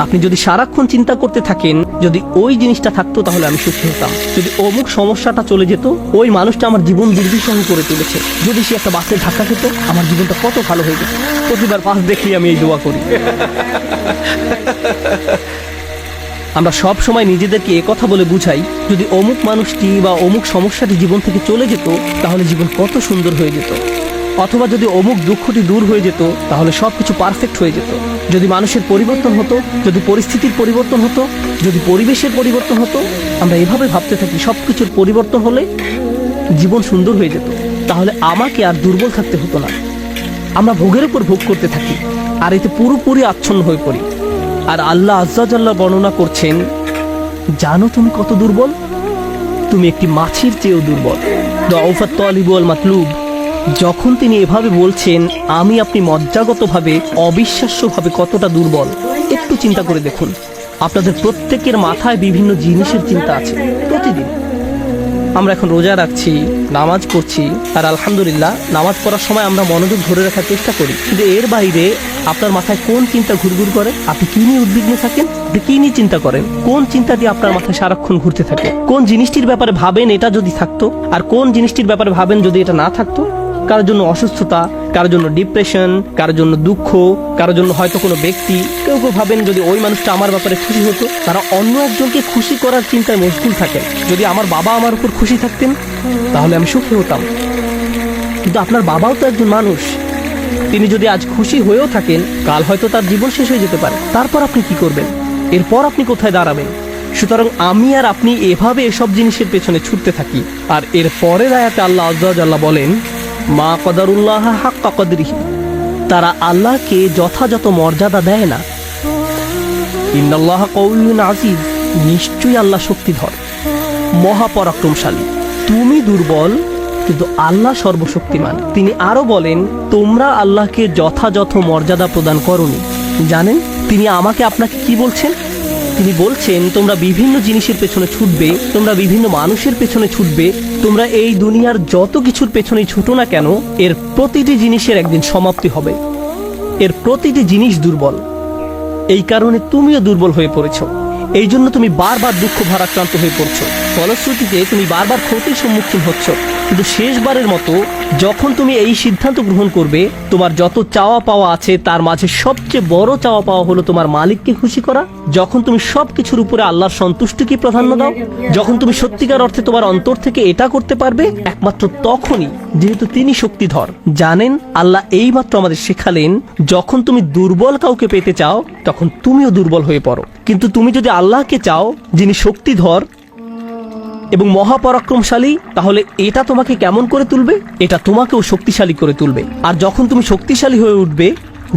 আপনি যদি সারাক্ষণ চিন্তা করতে থাকেন, যদি ওই জিনিসটা থাকতো তাহলে আমি সুখী হতাম। যদি অমুক সমস্যাটা চলে যেত, ওই মানুষটা আমার জীবন দুর্বিষহ করে তুলেছে। যদি সে একটা বাসে ধাক্কা খেত, আমার জীবনটা কত ভালো হয়ে যেত। প্রতিবার পাশ দেখলেই আমি এই দোয়া করি। আমরা সব সময় নিজেদেরকে কথা বলে বুঝাই, যদি অমুক মানুষটি বা অমুক সমস্যাটি জীবন থেকে চলে যেত, তাহলে জীবন কত সুন্দর হয়ে যেত। অথবা যদি অমুক দুঃখটি দূর হয়ে যেত, তাহলে সব কিছু পারফেক্ট হয়ে যেত। যদি মানুষের পরিবর্তন হতো, যদি পরিস্থিতির পরিবর্তন হতো, যদি পরিবেশের পরিবর্তন হতো, আমরা এভাবে ভাবতে থাকি সব কিছুর পরিবর্তন হলে জীবন সুন্দর হয়ে যেত। তাহলে আমাকে আর দুর্বল থাকতে হতো না। আমরা ভোগের উপর ভোগ করতে থাকি, আর এতে পুরোপুরি আচ্ছন্ন হয়ে পড়ি। আর আল্লাহ আজ্জাজাল্লাহ বর্ণনা করছেন, জানো তুমি কত দুর্বল? তুমি একটি মাছির চেয়েও দুর্বল। দফাত তলিবুল মাতলুব। যখন তিনি এভাবে বলছেন, আমি আপনি মজ্জাগতভাবে, অবিশ্বাস্যভাবে কতটা দুর্বল? একটু চিন্তা করে দেখুন। আপনাদের প্রত্যেকের মাথায় বিভিন্ন জিনিসের চিন্তা আছে প্রতিদিন। আমরা এখন রোজা রাখছি, নামাজ পড়ছি, আর আলহামদুলিল্লাহ নামাজ পড়ার সময় আমরা মনোযোগ ধরে রাখার চেষ্টা করি। কিন্তু এর বাইরে আপনার মাথায় কোন চিন্তা ঘুরঘুর করে? আপনি কি নিয়ে উদ্বিগ্ন থাকেন? আপনি কি নিয়ে চিন্তা করেন? কোন চিন্তা দিয়ে আপনার মাথায় সারাক্ষণ ঘুরতে থাকে? কোন জিনিসটির ব্যাপারে ভাবেন এটা যদি থাকতো? আর কোন জিনিসটির ব্যাপারে ভাবেন যদি এটা না থাকতো? কারোর জন্য অসুস্থতা, কারোর জন্য ডিপ্রেশন কারোর জন্য দুঃখ, কারোর জন্য হয়তো কোনো ব্যক্তি। কেউ কেউ ভাবেন যদি ওই মানুষটা আমার ব্যাপারে খুশি হতো, তারা অন্য একজনকে খুশি করার চিন্তায় মশগুল থাকেন। যদি আমার বাবা আমার উপর খুশি থাকতেন, তাহলে আমি সুখী হতাম। কিন্তু আপনার বাবাও তো একজন মানুষ। তিনি যদি আজ খুশি হয়েও থাকেন, কাল হয়তো তার জীবন শেষ হয়ে যেতে পারে। তারপর আপনি কি করবেন? এরপর আপনি কোথায় দাঁড়াবেন? সুতরাং আমি আর আপনি এভাবে এসব জিনিসের পেছনে ছুটতে থাকি। আর এর পরের আয়াতে আল্লাহ আল্লাহ বলেন মা কদারুল্লাহ হাক্কা কদরিহি। তারা আল্লাহকে যথাযথ মর্যাদা দেয় না। ইন্নাল্লাহ কৌলুন আজিজ, নিশ্চয়ই আল্লাহ শক্তিধর, মহাপরাক্রমশালী। তুমি দুর্বল, কিন্তু আল্লাহ সর্বশক্তিমান। তিনি আরও বলেন, তোমরা আল্লাহকে যথাযথ মর্যাদা প্রদান করনি। জানেন, তিনি আমাকে আপনাকে কি বলছেন? তিনি বলছেন, তোমরা বিভিন্ন জিনিসের পেছনে ছুটবে, তোমরা বিভিন্ন মানুষের পেছনে ছুটবে, তোমরা এই দুনিয়ার যত কিছুর পেছনে ছুটো না কেন, এর প্রতিটি জিনিসের একদিন সমাপ্তি হবে। এর প্রতিটি জিনিস দুর্বল। এই কারণে তুমিও দুর্বল হয়ে পড়েছ। এই জন্য তুমি বারবার দুঃখ ভারাক্রান্ত হয়ে পড়ছো। ফলশ্রুতিতে তুমি বারবার ক্ষতির সম্মুখীন হচ্ছ। কিন্তু শেষবারের মতো, যখন তুমি এই সিদ্ধান্ত গ্রহণ করবে, তোমার যত চাওয়া পাওয়া আছে, তার মাঝে সবচেয়ে বড় চাওয়া পাওয়া হলো তোমার মালিককে খুশি করা। যখন তুমি সব কিছুর উপরে আল্লাহর সন্তুষ্টিকে প্রাধান্য দাও, যখন তুমি সত্যিকার অর্থে তোমার অন্তর থেকে এটা করতে পারবে, একমাত্র তখনই যেহেতু তিনি শক্তিধর। জানেন, আল্লাহ এইমাত্র আমাদের শেখালেন, যখন তুমি দুর্বল কাউকে পেতে চাও, তখন তুমিও দুর্বল হয়ে পড়ো। কিন্তু তুমি যদি আল্লাহকে চাও, যিনি শক্তিধর এবং মহাপরাক্রমশালী, তাহলে এটা তোমাকে কেমন করে তুলবে? এটা তোমাকেও শক্তিশালী করে তুলবে। আর যখন তুমি শক্তিশালী হয়ে উঠবে,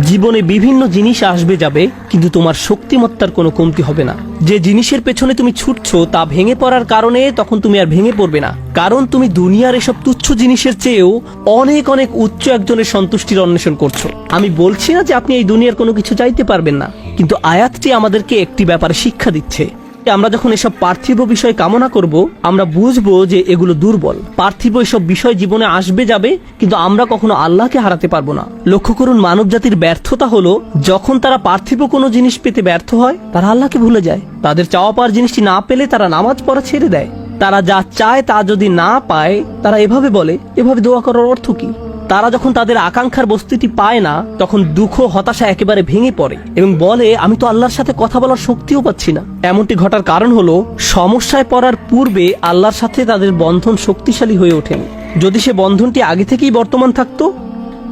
জীবনে বিভিন্ন জিনিস আসবে যাবে, কিন্তু তোমার শক্তিমত্তার কোনো কমতি হবে না। যে জিনিসের পেছনে তুমি ছুটছো, তা ভেঙে পড়ার কারণে তখন তুমি আর ভেঙে পড়বে না। কারণ তুমি দুনিয়ার এসব তুচ্ছ জিনিসের চেয়েও অনেক অনেক উচ্চ একজনের সন্তুষ্টির অন্বেষণ করছ। আমি বলছি না যে আপনি এই দুনিয়ার কোনো কিছু চাইতে পারবেন না, কিন্তু আয়াতটি আমাদেরকে একটি ব্যাপারে শিক্ষা দিচ্ছে। আমরা যখন এসব পার্থিব বিষয় কামনা করব, আমরা বুঝব যে এগুলো দুর্বল। পার্থিব এসব বিষয় জীবনে আসবে যাবে, কিন্তু আমরা কখনো আল্লাহকে হারাতে পারব না। লক্ষ্য করুন মানব জাতির ব্যর্থতা হলো, যখন তারা পার্থিব কোনো জিনিস পেতে ব্যর্থ হয়, তারা আল্লাহকে ভুলে যায়। তাদের চাওয়া পাওয়ার জিনিসটি না পেলে তারা নামাজ পড়া ছেড়ে দেয়। তারা যা চায় তা যদি না পায়, তারা এভাবে বলে, এভাবে দোয়া করার অর্থ কি? তারা যখন তাদের আকাঙ্ক্ষার বস্তুটি পায় না, তখন দুঃখ হতাশা একেবারে ভেঙে পড়ে এবং বলে, আমি তো আল্লাহর সাথে কথা বলার শক্তিও পাচ্ছি না। এমনটি ঘটার কারণ হলো, সমস্যায় পড়ার পূর্বে আল্লাহর সাথে তাদের বন্ধন শক্তিশালী হয়ে ওঠেনি। যদি সে বন্ধনটি আগে থেকেই বর্তমান থাকতো,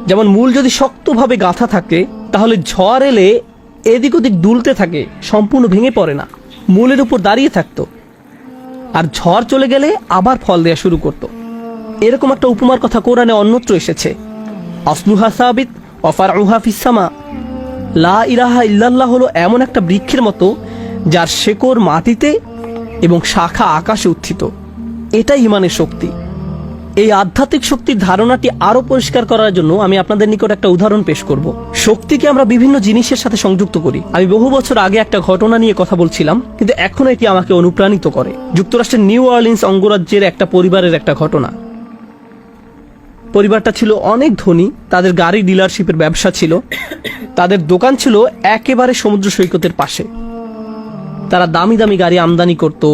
যেমন মূল যদি শক্তভাবে গাঁথা থাকে, তাহলে ঝড় এলে এদিক ওদিক দুলতে থাকে, সম্পূর্ণ ভেঙে পড়ে না, মূলের উপর দাঁড়িয়ে থাকতো। আর ঝড় চলে গেলে আবার ফল দেওয়া শুরু করতো। এরকম একটা উপমার কথা কোরআনে অন্যত্র এসেছে। আসলুহা সাবিত অফার ফিসামা লা ইলাহা ইল্লাল্লাহ হলো এমন একটা বৃক্ষের মতো যার শেকড় মাটিতে এবং শাখা আকাশে উত্থিত। এটাই ইমানের শক্তি। এই আধ্যাত্মিক শক্তির ধারণাটি আরও পরিষ্কার করার জন্য আমি আপনাদের নিকট একটা উদাহরণ পেশ করব। শক্তিকে আমরা বিভিন্ন জিনিসের সাথে সংযুক্ত করি। আমি বহু বছর আগে একটা ঘটনা নিয়ে কথা বলছিলাম, কিন্তু এখন এটি আমাকে অনুপ্রাণিত করে। যুক্তরাষ্ট্রের নিউ অর্লিন্স অঙ্গরাজ্যের একটা পরিবারের একটা ঘটনা। পরিবারটা ছিল অনেক ধনী, তাদের গাড়ি ডিলারশিপের ব্যবসা ছিল, তাদের দোকান ছিল একেবারে সমুদ্র সৈকতের পাশে। তারা দামি দামি গাড়ি আমদানি করত